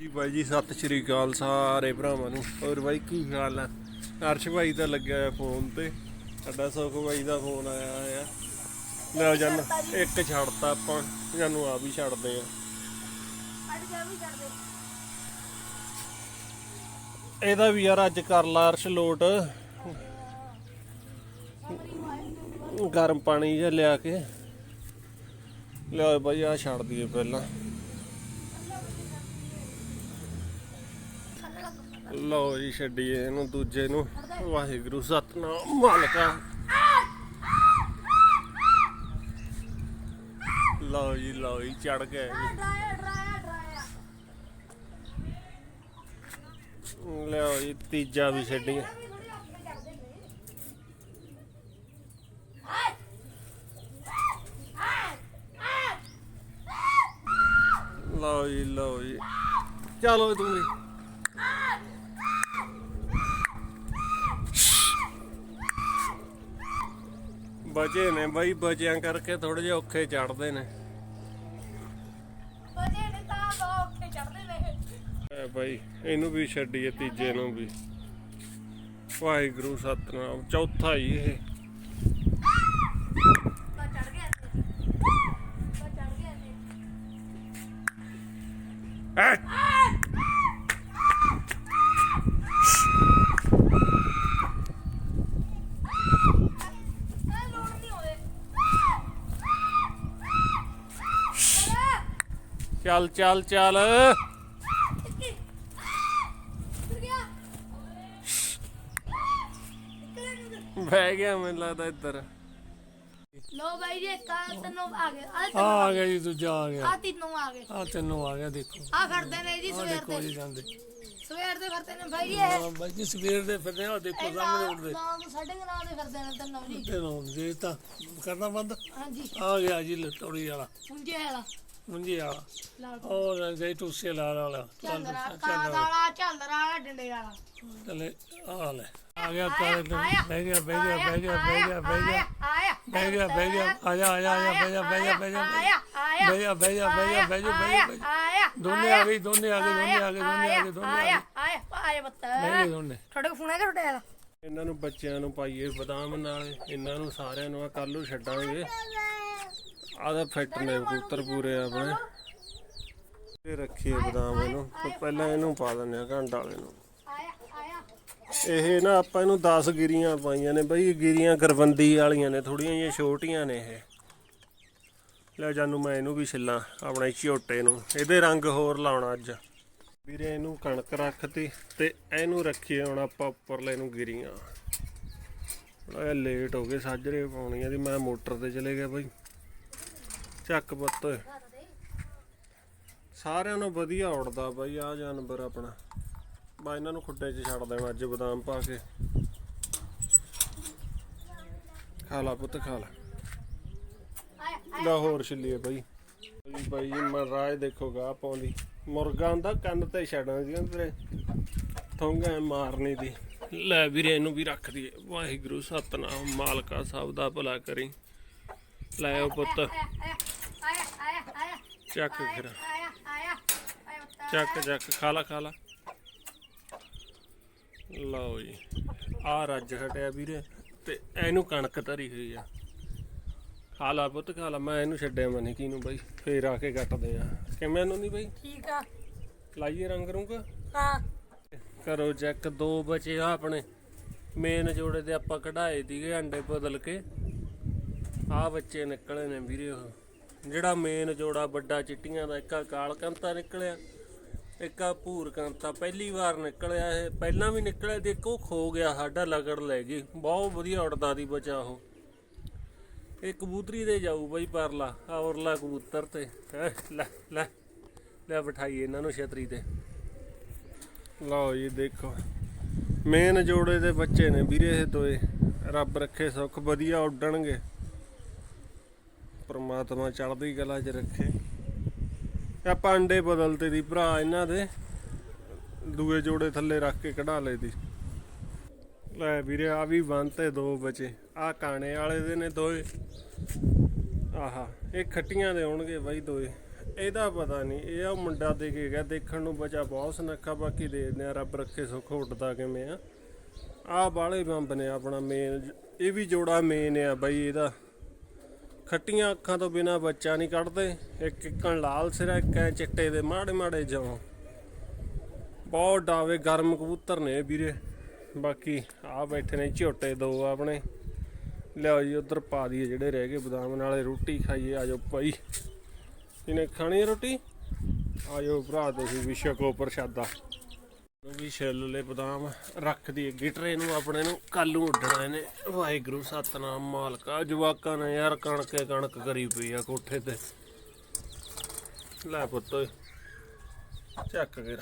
ਜੀ ਬਾਈ ਜੀ, ਸਤਿ ਸ਼੍ਰੀ ਅਕਾਲ ਸਾਰੇ ਭਰਾਵਾਂ ਨੂੰ। ਹੋਰ ਬਾਈ, ਕੀ ਹਾਲ ਆ? ਅਰਸ਼ ਭਾਈ ਦਾ ਲੱਗਿਆ ਹੋਇਆ ਫੋਨ ਤੇ। ਸਾਡਾ ਸੁਖ ਬਾਈ ਦਾ ਫੋਨ ਆਇਆ ਹੋਇਆ। ਲੈ ਜਨ, ਇੱਕ ਛੱਡਤਾ ਆਪਾਂ। ਜਾਨੂੰ ਆ ਵੀ ਛੱਡਦੇ ਆ। ਇਹਦਾ ਵੀ ਯਾਰ ਅੱਜ ਕਰ ਲਾ ਅਰਸ਼ ਲੋਟ। ਗਰਮ ਪਾਣੀ ਜਿਹਾ ਲਿਆ ਕੇ। ਲਿਆ ਬਾਈ ਆ ਛੱਡ ਦਈਏ ਪਹਿਲਾਂ। ਲਓ ਜੀ, ਛੱਡੀਏ ਇਹਨੂੰ ਦੂਜੇ ਨੂੰ। ਵਾਹਿਗੁਰੂ, ਸਤਨਾਮ, ਮਾਲਕਾ। ਲਓ ਜੀ ਲਓ ਜੀ ਚੜ ਗਏ ਲਓ ਜੀ, ਤੀਜਾ ਵੀ ਛੱਡੀਏ। ਲਓ ਜੀ ਲਓ ਜੀ। ਚਲੋ ਤੂੰ ਵੀ। ਬਚੇ ਨੇ ਬਾਈ ਬਚਿਆਂ ਕਰਕੇ ਥੋੜੇ ਜਿਹਾ ਔਖੇ ਚੜਦੇ ਨੇ। ਐ ਬਾਈ ਇਹਨੂੰ ਵੀ ਛੱਡੀਏ ਤੀਜੇ ਨੂੰ ਵੀ। ਵਾਹਿਗੁਰੂ ਸਤਨਾਮ। ਚੌਥਾ ਹੀ ਇਹ। ਚੱਲ ਚੱਲ ਚੱਲ। ਬਹਿ ਗਿਆ ਮੈਨੂੰ ਲੱਗਦਾ ਇੱਧਰ। ਲੋ ਬਾਈ ਜੀ ਕਾ ਤੈਨੂੰ ਆ ਗਏ। ਆ ਆ ਆ ਗਿਆ ਜੀ ਦੂਜਾ ਆ ਗਿਆ। ਆ ਤਿੰਨੋਂ ਆ ਗਏ। ਆ ਤੈਨੂੰ ਆ ਗਿਆ ਦੇਖੋ। ਆ ਖੜਦੇ ਨੇ ਜੀ ਆ ਸਵੇਰ ਦੇਖੋ ਜੀ ਦੇ ਜਾਂਦੇ। ਸਵੇਰ ਦੇ ਖੜਦੇ ਨੇ ਬਾਈ ਜੀ ਇਹ। ਹਾਂ ਬਾਈ ਜੀ ਸਵੇਰ ਦੇ ਫਿਰਦੇ ਆ ਦੇਖੋ ਸਾਹਮਣੇ ਉੱਡਦੇ ਨਾਮ ਸਾਡੇ ਨਾਮ ਦੇ ਫਿਰਦੇ ਨੇ ਤੈਨੂੰ ਜੀ। ਤੇ ਨਾ ਜੇ ਤਾਂ ਕਰਨਾ ਬੰਦ। ਹਾਂਜੀ। ਆ ਗਿਆ ਜੀ ਲਟੋੜੀ ਵਾਲਾ। ਪੁੰਜੇ ਵਾਲਾ। ਮੁੰਜੀ ਵਾਲਾ ਲਾਲ। ਔਰ ਜੇ ਟੂਸੇ ਲਾ ਵਾਲਾ। ਚੱਲ ਕਾਲਾ ਵਾਲਾ ਝਾਲਰਾ ਵਾਲਾ ਡੰਡੇ ਵਾਲਾ। ਚੱਲੇ ਆ ਲੈ। ਆ ਗਿਆ ਕਾਲੇ ਤੇ ਬਹਿ ਗਿਆ ਬਹਿ ਗਿਆ ਬਹਿ ਗਿਆ ਬਹਿ ਗਿਆ ਬਹਿ ਗਿਆ। ਆਇਆ ਬਹਿ ਗਿਆ ਬਹਿ ਗਿਆ ਆ ਜਾ ਆ ਜਾ ਆ ਜਾ ਬਹਿ ਜਾ ਬਹਿ ਜਾ ਬਹਿ ਜਾ। ਆਇਆ ਆਇਆ ਬਹਿ ਜਾ ਬਹਿ ਜਾ ਬਹਿ ਜਾ ਬਹਿ ਜਾ ਬਹਿ ਜਾ ਬਹਿ ਜਾ। ਆਇਆ ਦੋਨੇ ਆ ਗਏ ਦੋਨੇ ਆ ਗਏ ਦੋਨੇ ਆ ਗਏ ਦੋਨੇ ਆ ਗਏ ਦੋਨੇ ਆ ਆਇਆ ਗਏ। ਆਇਆ ਆਇਆ ਬੱਤ ਬਹਿ ਗਏ ਦੋਨੇ। ਤੁਹਾਡੇ ਕੋ ਫੋਨ ਹੈ ਕਿ ਤੁਹਾਡੇ ਵਾਲਾ? ਇਹਨਾਂ ਨੂੰ ਬੱਚਿਆਂ ਨੂੰ ਪਾਈਏ ਬਦਾਮ ਨਾਲ ਇਹਨਾਂ ਨੂੰ ਸਾਰਿਆਂ ਨੂੰ ਆ ਕੱਲ ਨੂੰ ਛੱਡਾਂਗੇ। ਆਦਾ ਫਿੱਟ ਨੇ, ਕਬੂਤਰ ਪੂਰੇ ਆਪਣੇ। ਤੇ ਰੱਖੀਏ ਬਦਾਮ ਇਹਨੂੰ। ਪਹਿਲਾਂ ਇਹਨੂੰ ਪਾ ਦਿੰਦੇ ਆ ਘੰਟ ਵਾਲੇ ਨੂੰ। ਇਹ ਨਾ ਆਪਾਂ ਇਹਨੂੰ 10 ਗਿਰੀਆਂ ਪਾਈਆਂ ਨੇ ਬਈ, ਗਿਰੀਆਂ ਗਰਬੰਦੀ ਵਾਲੀਆਂ ਨੇ ਥੋੜੀਆਂ ਜਿਹੀਆਂ ਛੋਟੀਆਂ ਨੇ ਇਹ। ਲੈ ਜਾਨੂੰ ਮੈਂ ਇਹਨੂੰ ਵੀ ਛਿੱਲਾਂ, ਆਪਣੇ ਝੋਟੇ ਨੂੰ। ਇਹਦੇ ਰੰਗ ਹੋਰ ਲਾਉਣਾ ਅੱਜ। ਵੀਰੇ ਇਹਨੂੰ ਕਣਕ ਰੱਖਤੀ ਤੇ ਇਹਨੂੰ ਰੱਖੀਏ ਹੁਣ ਆਪਾਂ ਉੱਪਰਲੇ ਨੂੰ ਗਿਰੀਆਂ। ਬੜਾ ਲੇਟ ਹੋ ਗਏ, ਸਾਜਰੇ ਪਾਉਣੀਆਂ ਦੀ, ਮੈਂ ਮੋਟਰ ਤੇ ਚਲੇ ਗਿਆ ਬਈ। ਚੱਕ ਪੁੱਤ। ਸਾਰਿਆਂ ਨੂੰ ਵਧੀਆ ਉੜਦਾ ਬਾਈ ਆ ਜਾਨਵਰ ਆਪਣਾ। ਬਾ, ਇਹਨਾਂ ਨੂੰ ਖੁੱਡੇ 'ਚ ਛੱਡ ਦੇਣਾ ਅੱਜ ਬਦਾਮ ਪਾ ਕੇ। ਖਾ ਲਾ ਪੁੱਤ, ਖਾ ਲਾ। ਆਇਆ ਲਾਹੌਰ ਛਿੱਲੀਏ ਬਾਈ। ਬਾਈ ਬਾਈ ਮੈਂ ਰਾਜ ਦੇਖੋਗਾ ਪਾਉਂਦੀ। ਮੁਰਗਾਂ ਦਾ ਕੰਨ ਤੇ ਛੱਡਣਾ ਸੀ ਤੇਰੇ। ਥੋਂਗਾ ਮਾਰਨੀ ਦੀ। ਲੈ ਵੀਰੇ, ਇਹਨੂੰ ਵੀ ਰੱਖ ਦਈਏ। ਵਾਹਿਗੁਰੂ, ਸਤਨਾਮ, ਮਾਲਕਾ ਸਭ ਦਾ ਭਲਾ ਕਰੀ। ਲੈ ਉਹ ਪੁੱਤ ਆਇਆ ਆਇਆ ਆਇਆ ਆਇਆ ਚੱਕ ਫਿਰ। ਆਇਆ ਚੱਕ ਚੱਕ ਖਾ ਲਾ ਖਾ ਲਾ। ਲਓ ਜੀ। ਆ ਰੱਜ ਹਟਿਆ ਵੀਰੇ ਤੇ ਇਹਨੂੰ ਕਣਕ ਧਰੀ ਹੋਈ ਆ। ਖਾ ਲਾ ਪੁੱਤ ਖਾ ਲਾ। ਮੈਂ ਇਹਨੂੰ ਛੱਡਿਆ ਮਨੀ ਕੀ ਨੂੰ ਬਾਈ। ਫੇਰ ਆ ਕੇ ਕੱਟਦੇ ਆ। ਕਿਵੇਂ ਇਹਨੂੰ ਨਹੀਂ ਬਾਈ? ਠੀਕ ਆ। ਲਾਈਏ ਰੰਗ ਰੁੰਗ? ਹਾਂ। ਕਰੋ ਚੈੱਕ। ਦੋ ਬਚੇ ਆ ਆਪਣੇ। ਮੇਨ ਜੋੜੇ ਦੇ ਆਪਾਂ ਕਢਾਏ ਦੀਗੇ ਅੰਡੇ ਬਦਲ ਕੇ। ਆ ਬੱਚੇ ਨਿਕਲੇ ਨੇ ਵੀਰੇ ਉਹ। ਜਿਹੜਾ ਮੇਨ ਜੋੜਾ ਵੱਡਾ ਚਿੱਟੀਆਂ ਦਾ ਇੱਕਾ ਕਾਲ ਕੰਤਾ ਨਿਕਲਿਆ ਇੱਕਾ ਭੂਰ ਕੰਤਾ। ਪਹਿਲੀ ਵਾਰ ਨਿਕਲਿਆ ਇਹ ਪਹਿਲਾਂ ਵੀ ਨਿਕਲਿਆ ਦੇਖੋ ਖੋ ਗਿਆ ਸਾਡਾ ਲਗੜ ਲੈ ਗਈ। ਬਹੁਤ ਵਧੀਆ ਉੜਦਾ ਦੀ ਬਚਾ ਉਹ। ਇਹ ਕਬੂਤਰੀ ਦੇ ਜਾਊ ਬਈ ਪਰਲਾ ਆ ਕਬੂਤਰ ਤੇ। ਹੈਂ, ਲੈ ਲੈ ਲੈ ਬਿਠਾਈਏ ਇਹਨਾਂ ਨੂੰ ਛਤਰੀ ਤੇ। ਲਓ ਜੀ ਦੇਖੋ। ਮੇਨ ਜੋੜੇ ਦੇ ਬੱਚੇ ਨੇ ਵੀਰੇ ਇਹ ਦੋਏ। ਰੱਬ ਰੱਖੇ ਸੁੱਖ ਵਧੀਆ ਉੱਡਣਗੇ। ਪਰਮਾਤਮਾ ਚੜ੍ਹਦੀ ਕਲਾ 'ਚ ਰੱਖੇ। ਆਪਾਂ ਅੰਡੇ ਬਦਲਤੇ ਦੀ, ਭਰਾ ਇਹਨਾਂ ਦੇ ਦੂਏ ਜੋੜੇ ਥੱਲੇ ਰੱਖ ਕੇ ਕਢਾ ਲਏ ਦੀ। ਲੈ ਵੀਰੇ ਆ ਵੀ ਬੰਨ ਤੇ ਦੋ ਬਚੇ। ਆ ਕਾਣੇ ਵਾਲੇ ਦੇ ਨੇ ਦੋਏ। ਆਹਾ, ਇਹ ਖੱਟੀਆਂ ਦੇ ਹੋਣਗੇ ਬਾਈ ਦੋਏ। ਇਹਦਾ ਪਤਾ ਨਹੀਂ, ਇਹ ਆ ਮੁੰਡਾ ਦੇ ਕੇ ਗਿਆ, ਦੇਖਣ ਨੂੰ ਬਚਾ ਬਹੁਤ ਸੁਨੱਖਾ, ਬਾਕੀ ਦੇਖਦੇ ਆ ਰੱਬ ਰੱਖੇ ਸੁੱਖ, ਉੱਡਦਾ ਕਿਵੇਂ ਆ। ਆਹ ਬਾਲੇ ਬੰਬ ਨੇ ਆਪਣਾ ਮੇਨ ਇਹ ਵੀ ਜੋੜਾ ਮੇਨ ਆ ਬਾਈ ਇਹਦਾ। ਖੱਟੀਆਂ ਅੱਖਾਂ ਤੋਂ ਬਿਨਾ ਬੱਚਾ ਨਹੀਂ ਕੱਢਦੇ। ਇੱਕ ਇੱਕਣ ਲਾਲ ਸਿਰਾ, ਇੱਕ ਐ ਚਿੱਟੇ ਦੇ ਮਾੜੇ ਮਾੜੇ ਜੋਂ ਬਹੁਤ ਡਾਵੇ ਗਰਮ ਕਬੂਤਰ ਨੇ ਵੀਰੇ। ਬਾਕੀ ਆ ਬੈਠੇ ਨੇ ਝੋਟੇ ਦੋ ਆਪਣੇ। ਲਿਆਓ ਜੀ, ਉਧਰ ਪਾ ਦਈਏ ਜਿਹੜੇ ਰਹਿ ਗਏ ਬਦਾਮ, ਨਾਲੇ ਰੋਟੀ ਖਾਈਏ ਆਜੋ ਭਾਈ। ਇਹਨੇ ਖਾਣੀ ਹੈ ਰੋਟੀ? ਆਜੋ ਭਰਾ, ਤੁਸੀਂ ਵੀ ਛਕੋ ਪ੍ਰਸ਼ਾਦਾ। ਉਹ ਵੀ ਛਿੱਲ ਬਦਾਮ, ਰੱਖ ਦੀ ਗਿਟਰੇ ਨੂੰ, ਆਪਣੇ ਨੂੰ ਕੱਲ ਨੂੰ ਉੱਡਣਾ ਇਹਨੇ। ਵਾਹਿਗੁਰੂ, ਸਤਨਾਮ, ਮਾਲਕਾ, ਜਵਾਕਾਂ ਨੇ ਯਾਰ ਕਣਕ ਕਣਕ ਕਰੀ ਪਈ ਆ ਕੋਠੇ ਤੇ। ਲੈ ਪੁੱਤ, ਓਏ, ਚੱਕ ਕੇ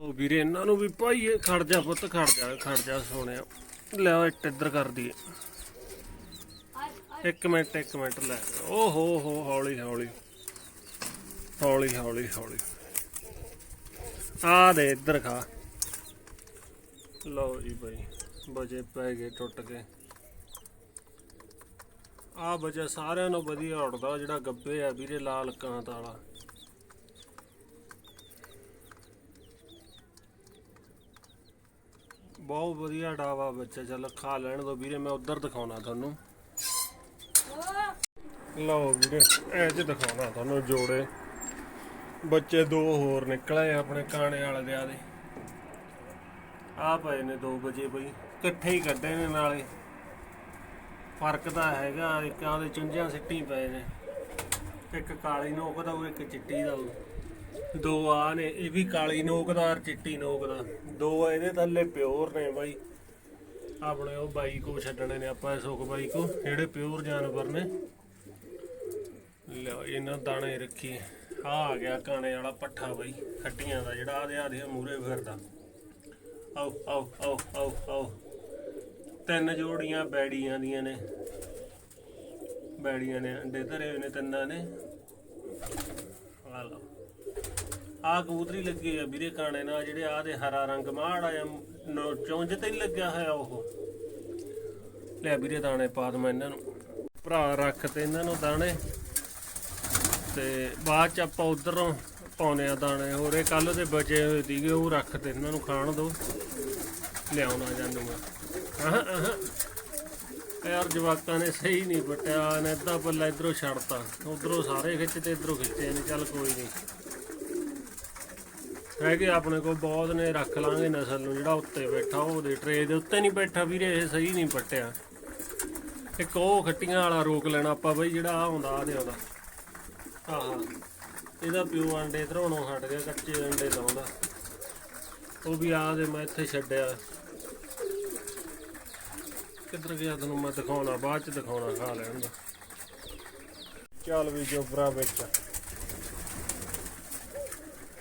ਉਹ ਵੀਰੇ, ਇਹਨਾਂ ਨੂੰ ਵੀ ਭਾਈਏ ਖੜ ਜਾ ਪੁੱਤ, ਖੜ ਜਾ ਖੜ ਜਾ ਸੋਹਣਿਆ। ਲੈ ਇੱਟ ਇੱਧਰ ਕਰ ਦਈਏ। ਇੱਕ ਮਿੰਟ ਇੱਕ ਮਿੰਟ, ਲੈ। ਓ ਹੋ ਹੋ, ਹੌਲੀ ਹੌਲੀ। ਹੌਲੀ ਹੌਲੀ ਹੌਲੀ। ਆ ਦੇ ਇੱਧਰ ਖਾ। ਲਓ ਜੀ ਭਾਈ ਬਜੇ ਪੈ ਗਏ ਟੁੱਟ ਗਏ। ਆ ਬਜਾ ਸਾਰਿਆਂ ਨੂੰ ਵਧੀਆ ਉੜਦਾ ਜਿਹੜਾ ਗੱਬੇ ਆ ਵੀਰੇ ਲਾਲ ਕਾਂਤ ਵਾਲਾ। ਬਹੁਤ ਵਧੀਆ ਡਾਵਾ ਬੱਚਾ ਚੱਲ ਖਾ ਲੈਣ ਦੋ ਵੀਰੇ ਮੈਂ ਉਧਰ ਦਿਖਾਉਣਾ ਤੁਹਾਨੂੰ। ਲਓ ਵੀਰੇ ਇਹ ਚ ਦਿਖਾਉਣਾ ਤੁਹਾਨੂੰ ਜੋੜੇ। ਬੱਚੇ ਦੋ ਹੋਰ ਨਿਕਲੇ ਆਪਣੇ ਕਾਣੇ ਵਾਲੇ ਦੇ ਆਦੇ। ਆ ਪਏ ਨੇ 2 ਵਜੇ ਬਈ। ਇਕੱਠੇ ਹੀ ਕੱਢੇ ਨੇ ਨਾਲੇ। ਫ਼ਰਕ ਤਾਂ ਹੈਗਾ, ਇੱਕ ਆਦੇ ਚੁੰਝਾਂ ਸਿੱਟੀ ਪਏ ਨੇ। ਇੱਕ ਕਾਲੀ ਨੋਕ ਦਾ ਇੱਕ ਚਿੱਟੀ ਦਾ ਦੋ ਆ ਨੇ, ਇਹ ਵੀ ਕਾਲੀ ਨੋਕ ਦਾ ਔਰ ਚਿੱਟੀ ਨੋਕ ਦਾ। ਦੋ ਇਹਦੇ ਥੱਲੇ ਪਿਓਰ ਨੇ ਬਾਈ। ਆਪਣੇ ਉਹ ਬਾਈ ਕੋ ਛੱਡਣੇ ਨੇ ਆਪਾਂ ਸੁਖ ਬਾਈ ਕੋ, ਜਿਹੜੇ ਪਿਓਰ ਜਾਨਵਰ ਨੇ। ਲਓ ਇਹਨਾਂ ਦਾਣੇ ਰੱਖੀ ਆ ਆ ਗਿਆ ਕਾਣੇ ਵਾਲਾ ਪੱਠਾ ਬਾਈ, ਖੱਟੀਆਂ ਦਾ ਜਿਹੜਾ ਆਦੇ ਆਦੇ ਮੂਰੇ ਫਿਰਦਾ ਆਓ ਆਓ ਆਓ ਆਓ ਆਓ। ਤਿੰਨ ਜੋੜੀਆਂ ਬੈੜੀਆਂ ਦੀਆਂ ਨੇ। ਬੈੜੀਆਂ ਨੇ, ਅੰਡੇ ਧਰੇ ਹੋਏ ਨੇ ਤਿੰਨਾਂ ਨੇ। ਆ ਲਓ। ਆ ਕਬੂਤਰੀ ਲੱਗੀ ਆ ਵੀਰੇ ਕਾਣੇ ਨਾਲ, ਜਿਹੜੇ ਆ ਦੇ ਹਰਾ ਰੰਗ ਮਾੜਾ ਜਾਂ ਚੁੰਝ ਤੇ ਨਹੀਂ ਲੱਗਿਆ ਹੋਇਆ ਉਹ। ਲੈ ਵੀਰੇ ਦਾਣੇ ਪਾ ਦਮਾ ਇਹਨਾਂ ਨੂੰ। ਭਰਾ ਰੱਖ ਤੇ ਇਹਨਾਂ ਨੂੰ ਦਾਣੇ। ਤੇ ਬਾਅਦ ਚ ਆਪਾਂ ਉਧਰੋਂ ਪਾਉਨੇ ਆ ਦਾਣੇ ਹੋਰ। ਇਹ ਕੱਲ ਦੇ ਬਚੇ ਹੋਏ ਸੀਗੇ, ਉਹ ਰੱਖ ਤੇ ਇਹਨਾਂ ਨੂੰ ਖਾਣ ਦੋ। ਲਿਆਉਣਾ ਜਾਨੂੰ ਯਾਰ ਜਵਾਕਾਂ ਨੇ ਸਹੀ ਨਹੀਂ ਪਟਿਆ ਨੇ ਅੱਧਾ ਪੱਲਾ ਇਧਰੋਂ ਛੱਡਤਾ। ਉਧਰੋਂ ਸਾਰੇ ਖਿੱਚ ਤੇ ਇਧਰੋਂ ਖਿੱਚੇ ਨੇ, ਚੱਲ ਕੋਈ ਨਹੀਂ। ਹੈਗੇ ਆਪਣੇ ਕੋਲ ਬਹੁਤ ਨੇ, ਰੱਖ ਲਾਂਗੇ ਨਸਲ ਨੂੰ, ਜਿਹੜਾ ਉੱਤੇ ਬੈਠਾ ਉਹਦੇ ਟਰੇ ਦੇ ਉੱਤੇ ਨਹੀਂ ਬੈਠਾ ਵੀਰੇ, ਇਹ ਸਹੀ ਨਹੀਂ ਪੱਟਿਆ। ਇੱਕ ਉਹ ਖੱਟੀਆਂ ਵਾਲਾ ਰੋਕ ਲੈਣਾ ਆਪਾਂ ਬਈ, ਜਿਹੜਾ ਆ ਆਉਂਦਾ ਆ ਦੇ ਆਉਂਦਾ। ਆਹਾ ਇਹਦਾ ਪਿਓ ਅੰਡੇ ਧਰਾਉਣੋਂ ਹਟ ਗਿਆ, ਕੱਚੇ ਅੰਡੇ ਲਾਉਂਦਾ। ਉਹ ਵੀ ਆ ਦੇ, ਮੈਂ ਇੱਥੇ ਛੱਡਿਆ। ਕਿੱਧਰ ਗਿਆ ਤੁਹਾਨੂੰ ਮੈਂ ਦਿਖਾਉਣਾ, ਬਾਅਦ ਚ ਦਿਖਾਉਣਾ, ਖਾ ਲੈਣ ਦਾ ਚੱਲ ਵੀ ਜੋਬਰਾ ਵਿੱਚ।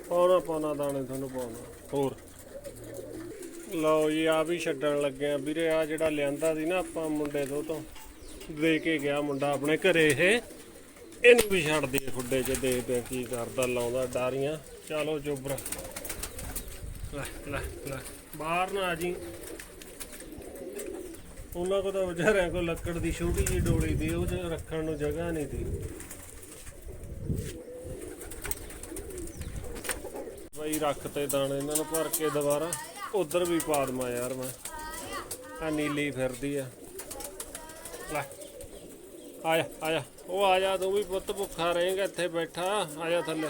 ਪਾਉਣਾ ਪਾਉਣਾ ਦਾਣੇ ਤੁਹਾਨੂੰ ਪਾਉਣਾ। ਹੋਰ। ਲਓ ਜੀ, ਆ ਵੀ ਛੱਡਣ ਲੱਗੇ ਆ। ਵੀਰੇ, ਆ ਜਿਹੜਾ ਲਿਆਂਦਾ ਸੀ ਨਾ ਆਪਾਂ ਮੁੰਡੇ ਤੋਂ ਤੋਂ, ਦੇ ਕੇ ਗਿਆ ਮੁੰਡਾ ਆਪਣੇ ਘਰੇ ਇਹ। ਇਹਨੂੰ ਵੀ ਛੱਡ ਦਈਏ ਖੁੱਡੇ 'ਚ ਦੇਖਦੇ ਆ ਕੀ ਕਰਦਾ, ਲਾਉਂਦਾ ਡਾਰੀਆਂ। ਚਲੋ ਜੋਬਰਾ। ਲੈ ਲੈ ਲੈ। ਬਾਹਰ ਨਾ ਆ ਜੀ। ਉਹਨਾਂ ਕੋਲ ਤਾਂ ਵਿਚਾਰਿਆਂ ਕੋਲ ਲੱਕੜ ਦੀ ਛੋਟੀ ਜਿਹੀ ਡੋਲੀ ਦੀ ਉਹ 'ਚ ਰੱਖਣ ਨੂੰ ਜਗ੍ਹਾ ਨਹੀਂ ਦੀ ਬਈ ਰੱਖ ਤੇ ਦਾਣੇ, ਇਹਨਾਂ ਨੂੰ ਭਰ ਕੇ ਦੁਬਾਰਾ। ਉਧਰ ਵੀ ਪਾ ਦਮਾ ਯਾਰ ਮੈਂ। ਆ ਨੀਲੀ ਫਿਰਦੀ ਆ। ਲੈ। ਆਇਆ ਆਇਆ। ਉਹ ਆ ਜਾ, ਤੂੰ ਵੀ ਪੁੱਤ, ਭੁੱਖਾ ਰਹੇਂਗਾ, ਇੱਥੇ ਬੈਠਾ। ਆ ਜਾ ਥੱਲੇ।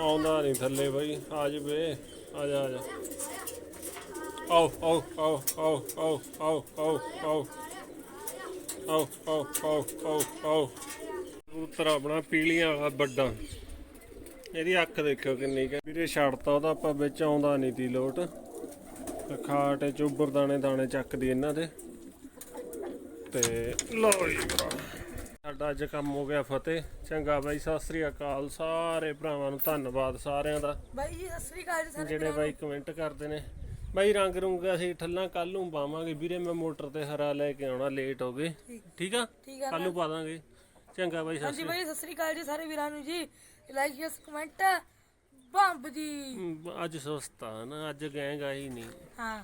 ਆਉਂਦਾ ਨਹੀਂ ਥੱਲੇ ਬਈ, ਆ ਜਵੇ ਆ ਜਾ ਆ ਜਾ। ਆਓ ਆਓ ਆਓ ਆਓ ਆਓ ਆਓ ਆਓ ਆਓ। ਆਓ ਆਓ ਆਓ ਆਓ ਆਓ। ਕਬੂਤਰ ਆਪਣਾ ਪੀਲੀਆਂ ਵਾਲਾ ਵੱਡਾ। ਇਹਦੀ ਅੱਖ ਦੇਖਿਓ ਕਿੰਨੀ ਕਿ ਵੀਰੇ ਛੱਡਤਾ ਉਹਦਾ ਆਪਾਂ ਵਿੱਚ ਆਉਂਦਾ ਨਹੀਂ ਤੀ ਲੋਟ। ਖਾਟ ਚ ਉੱਬਰ ਦਾਣੇ ਦਾਣੇ ਚੱਕਦੀ ਇਹਨਾਂ ਦੇ। ਤੇ ਲਓ ਜੀ ਸਾਡਾ ਅੱਜ ਕੰਮ ਹੋ ਗਿਆ ਫਤਿਹ। ਚੰਗਾ ਬਾਈ ਸਤਿ ਸ੍ਰੀ ਅਕਾਲ। ਸਾਰੇ ਭਰਾਵਾਂ ਨੂੰ ਧੰਨਵਾਦ ਸਾਰਿਆਂ ਦਾ। ਬਾਈ ਜੀ ਸਤਿ ਸ੍ਰੀ ਅਕਾਲ ਸਾਰੇ ਜਿਹੜੇ ਬਾਈ ਕਮੈਂਟ ਕਰਦੇ ਨੇ। ਬਾਈ ਰੰਗ ਰੁੰਗ ਅਸੀਂ ਠੱਲਾਂ ਕੱਲ ਨੂੰ ਪਾਵਾਂਗੇ। ਵੀਰੇ ਮੈਂ ਮੋਟਰ ਤੇ ਹਰਾ ਲੈ ਕੇ ਆਉਣਾ ਲੇਟ ਹੋ ਗਏ। ਠੀਕ। ਆ? ਕੱਲ ਨੂੰ ਪਾ ਦਾਂਗੇ। ਚੰਗਾ ਸਤਿ ਬਾਈ ਸਤਿ ਸ੍ਰੀ ਅਕਾਲ ਜੀ ਸਾਰੇ ਵੀਰਾਂ ਨੂੰ ਜੀ। ਇਲਾਈਅਸ ਕਮੈਂਟ ਬੰਬ ਦੀ ਅੱਜ ਸਸਤਾ ਨਾ ਅੱਜ ਗੈਂਗ ਆਈ ਨਹੀਂ। ਹਾਂ।